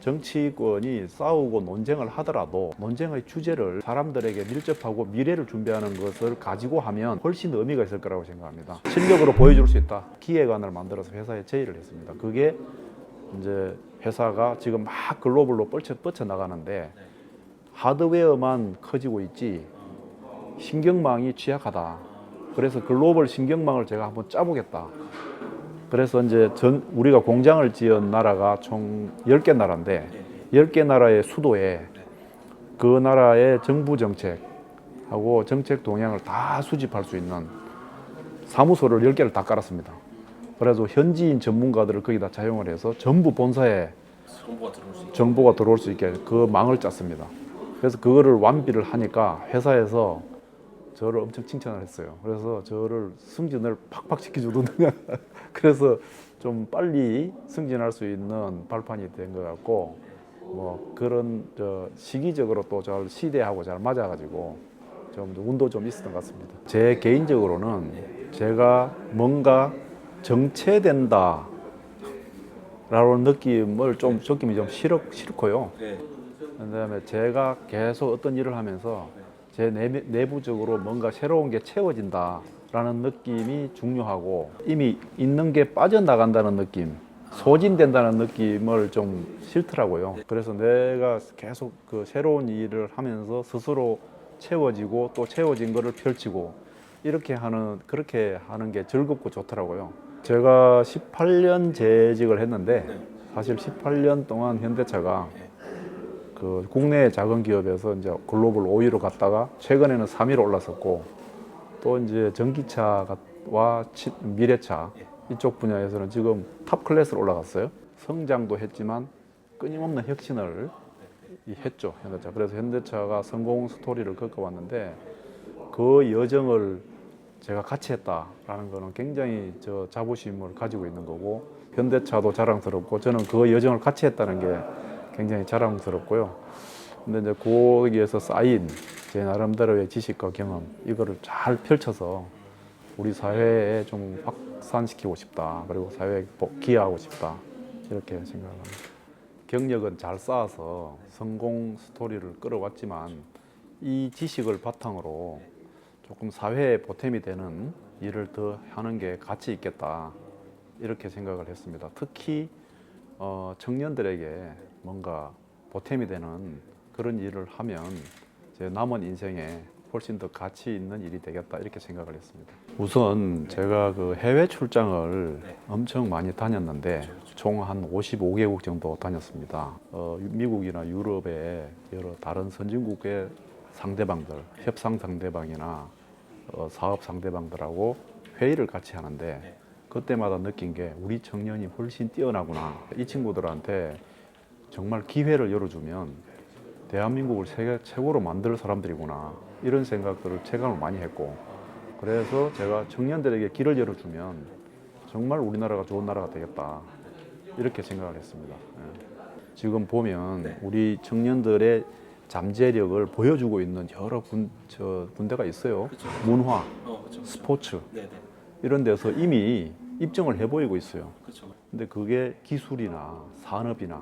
정치권이 싸우고 논쟁을 하더라도 논쟁의 주제를 사람들에게 밀접하고 미래를 준비하는 것을 가지고 하면 훨씬 더 의미가 있을 거라고 생각합니다. 실력으로 보여줄 수 있다. 기획안을 만들어서 회사에 제의를 했습니다. 그게 이제 회사가 지금 막 글로벌로 뻗쳐, 뻗쳐 나가는데 하드웨어만 커지고 있지 신경망이 취약하다. 그래서 글로벌 신경망을 제가 한번 짜보겠다. 그래서 이제 전 우리가 공장을 지은 나라가 총 10개 나라인데 10개 나라의 수도에 그 나라의 정부 정책하고 정책 동향을 다 수집할 수 있는 사무소를 10개를 다 깔았습니다. 그래서 현지인 전문가들을 거기다 차용을 해서 전부 본사에. 정보가 들어올 수 있게 그 망을 짰습니다. 그래서 그거를 완비를 하니까 회사에서 저를 엄청 칭찬을 했어요. 그래서 저를 승진을 팍팍 시켜주던데 그래서 좀 빨리 승진할 수 있는 발판이 된 것 같고 뭐 그런 저 시기적으로 또 잘 시대하고 잘 맞아가지고 좀 운도 좀 있었던 것 같습니다. 제 개인적으로는 제가 뭔가 정체된다. 라는 느낌을 좀 느낌이 좀 싫어, 싫고요. 네. 그다음에 제가 계속 어떤 일을 하면서 제 내, 내부적으로 뭔가 새로운 게 채워진다라는 느낌이 중요하고 이미 있는 게 빠져나간다는 느낌, 소진된다는 느낌을 좀 싫더라고요. 그래서 내가 계속 그 새로운 일을 하면서 스스로 채워지고 또 채워진 거를 펼치고 이렇게 하는 그렇게 하는 게 즐겁고 좋더라고요. 제가 18년 재직을 했는데 사실 18년 동안 현대차가 그 국내 작은 기업에서 이제 글로벌 5위로 갔다가 최근에는 3위로 올랐었고 또 이제 전기차와 치- 미래차 이쪽 분야에서는 지금 탑 클래스로 올라갔어요. 성장도 했지만 끊임없는 혁신을 이- 했죠 현대차. 그래서 현대차가 성공 스토리를 겪어왔는데 그 여정을 제가 같이 했다라는 거는 굉장히 저 자부심을 가지고 있는 거고 현대차도 자랑스럽고 저는 그 여정을 같이 했다는 게 굉장히 자랑스럽고요. 근데 이제 거기에서 쌓인 제 나름대로의 지식과 경험 이거를 잘 펼쳐서 우리 사회에 좀 확산시키고 싶다. 그리고 사회에 보- 기여하고 싶다. 이렇게 생각합니다. 경력은 잘 쌓아서 성공 스토리를 끌어왔지만 이 지식을 바탕으로 조금 사회에 보탬이 되는 일을 더 하는 게 가치 있겠다. 이렇게 생각을 했습니다. 특히 어, 청년들에게 뭔가 보탬이 되는 그런 일을 하면 제 남은 인생에 훨씬 더 가치 있는 일이 되겠다 이렇게 생각을 했습니다. 우선 제가 그 해외 출장을 네. 엄청 많이 다녔는데 총 한 55개국 정도 다녔습니다. 어, 미국이나 유럽의 여러 다른 선진국의 상대방들, 협상 상대방이나 어, 사업 상대방들하고 회의를 같이 하는데 그때마다 느낀 게 우리 청년이 훨씬 뛰어나구나. 이 친구들한테 정말 기회를 열어주면 대한민국을 세계 최고로 만들 사람들이구나. 이런 생각들을 체감을 많이 했고 그래서 제가 청년들에게 길을 열어주면 정말 우리나라가 좋은 나라가 되겠다. 이렇게 생각을 했습니다. 예. 지금 보면 우리 청년들의 잠재력을 보여주고 있는 여러 군, 저 군대가 있어요. 그렇죠. 문화, 어, 그렇죠. 스포츠 네, 네. 이런 데서 이미 입증을 해 보이고 있어요. 그렇죠. 근데 그게 기술이나 산업이나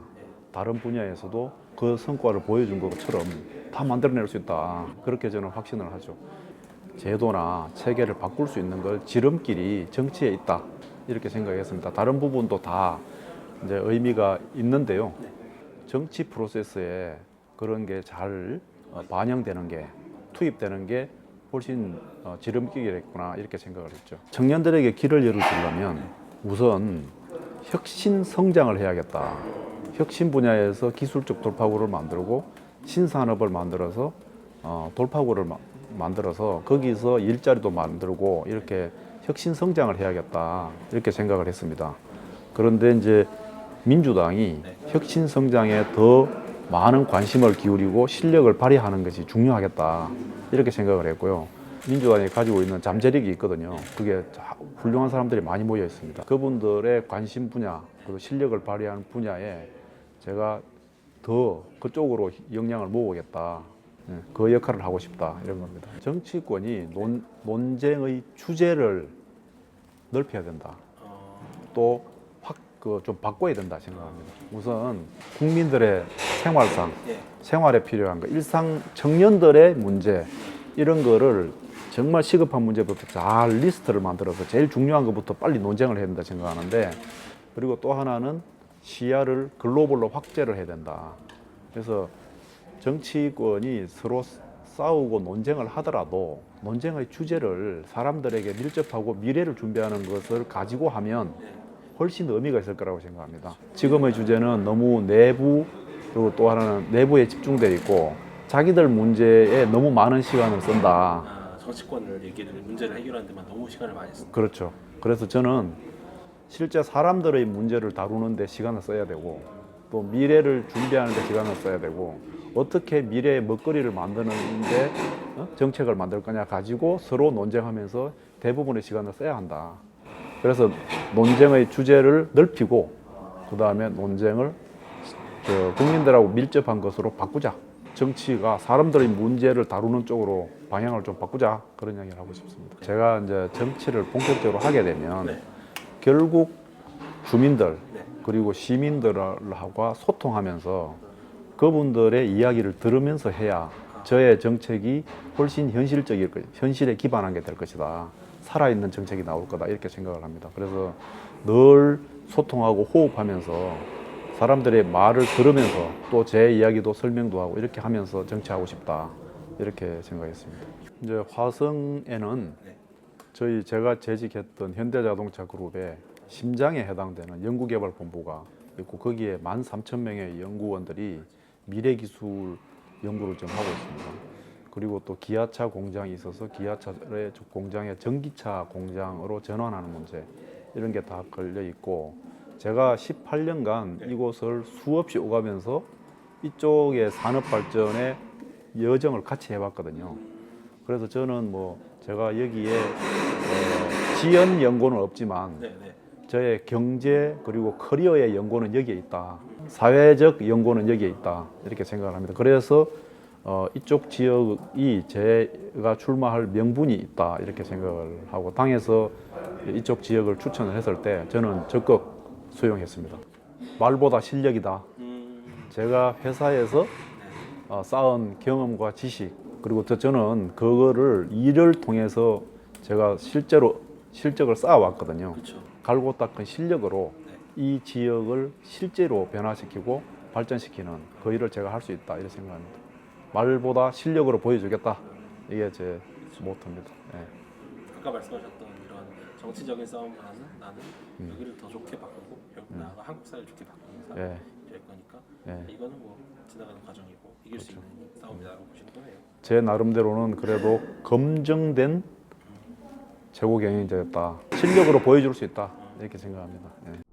다른 분야에서도 그 성과를 보여준 것처럼 다 만들어낼 수 있다. 그렇게 저는 확신을 하죠. 제도나 체계를 바꿀 수 있는 걸 지름길이 정치에 있다. 이렇게 생각했습니다. 다른 부분도 다 이제 의미가 있는데요. 정치 프로세스에 그런 게 잘 반영되는 게 투입되는 게 훨씬 어, 지름길이겠구나 이렇게 생각을 했죠. 청년들에게 길을 열어주려면 우선 혁신 성장을 해야겠다. 혁신 분야에서 기술적 돌파구를 만들고 신산업을 만들어서 어, 돌파구를 마- 만들어서 거기서 일자리도 만들고 이렇게 혁신 성장을 해야겠다 이렇게 생각을 했습니다. 그런데 이제 민주당이 혁신 성장에 더 많은 관심을 기울이고 실력을 발휘하는 것이 중요하겠다 이렇게 생각을 했고요. 민주당이 가지고 있는 잠재력이 있거든요. 그게 자- 훌륭한 사람들이 많이 모여 있습니다. 그분들의 관심 분야 그리고 실력을 발휘하는 분야에 제가 더 그쪽으로 역량을 모으겠다. 예, 그 역할을 하고 싶다 이런 겁니다. 정치권이 논, 논쟁의 주제를 넓혀야 된다. 어, 또확 그 좀 바꿔야 된다 생각합니다. 우선 국민들의 생활상 예. 생활에 필요한 거 일상 청년들의 문제 이런 거를 정말 시급한 문제부터 잘 리스트를 만들어서 제일 중요한 것부터 빨리 논쟁을 해야 된다 생각하는데 그리고 또 하나는 시야를 글로벌로 확대를 해야 된다. 그래서 정치권이 서로 싸우고 논쟁을 하더라도 논쟁의 주제를 사람들에게 밀접하고 미래를 준비하는 것을 가지고 하면 훨씬 의미가 있을 거라고 생각합니다. 지금의 주제는 너무 내부 그리고 또 하나는 내부에 집중돼 있고 자기들 문제에 너무 많은 시간을 쓴다. 아, 정치권을 얘기를 문제를 해결하는 데만 너무 시간을 많이 쓴다. 그렇죠. 그래서 저는 실제 사람들의 문제를 다루는데 시간을 써야 되고 또 미래를 준비하는데 시간을 써야 되고 어떻게 미래의 먹거리를 만드는데 어? 정책을 만들 거냐 가지고 서로 논쟁하면서 대부분의 시간을 써야 한다. 그래서 논쟁의 주제를 넓히고 그 다음에 논쟁을 저 국민들하고 밀접한 것으로 바꾸자. 정치가 사람들의 문제를 다루는 쪽으로 방향을 좀 바꾸자 그런 이야기를 하고 싶습니다. 제가 이제 정치를 본격적으로 하게 되면 네. 결국 주민들 네. 그리고 시민들하고 소통하면서 그분들의 이야기를 들으면서 해야 저의 정책이 훨씬 현실적일 것, 현실에 기반한 게 될 것이다. 살아있는 정책이 나올 거다 이렇게 생각을 합니다. 그래서 늘 소통하고 호흡하면서 사람들의 말을 들으면서 또 제 이야기도 설명도 하고 이렇게 하면서 정치하고 싶다 이렇게 생각했습니다. 이제 화성에는 네. 저희 제가 재직했던 현대자동차 그룹의 심장에 해당되는 연구개발본부가 있고 거기에 13,000명의 연구원들이 미래기술 연구를 좀 하고 있습니다. 그리고 또 기아차 공장이 있어서 기아차의 공장의 전기차 공장으로 전환하는 문제 이런 게 다 걸려 있고 제가 18년간 이곳을 수없이 오가면서 이쪽의 산업 발전의 여정을 같이 해봤거든요. 그래서 저는 뭐 제가 여기에 어, 지연 연구는 없지만 네, 네. 저의 경제 그리고 커리어의 연구는 여기에 있다. 사회적 연구는 여기에 있다. 이렇게 생각을 합니다. 그래서 어, 이쪽 지역이 제가 출마할 명분이 있다. 이렇게 생각을 하고 당에서 이쪽 지역을 추천을 했을 때 저는 적극 수용했습니다. 말보다 실력이다. 음, 제가 회사에서 어, 쌓은 경험과 지식 그리고 또 저는 그거를 일을 통해서 제가 실제로 실적을 쌓아왔거든요. 그렇죠. 갈고 닦은 실력으로 네. 이 지역을 실제로 변화시키고 발전시키는 그 일을 제가 할 수 있다 이렇게 생각합니다. 말보다 실력으로 보여주겠다 이게 제 모토입니다. 예. 아까 말씀하셨던 이런 정치적인 싸움보다는 나는 음. 여기를 더 좋게 바꾸고 결국 나아가 한국 사회를 좋게 바꾸는 싸움 예. 될 거니까 예. 이거는 뭐 지나가는 과정이고 이길 수 있는 싸움이다라고 보시는 거예요. 제 나름대로는 그래도 검증된 최고 경영자였다. 실력으로 보여줄 수 있다 이렇게 생각합니다. 예.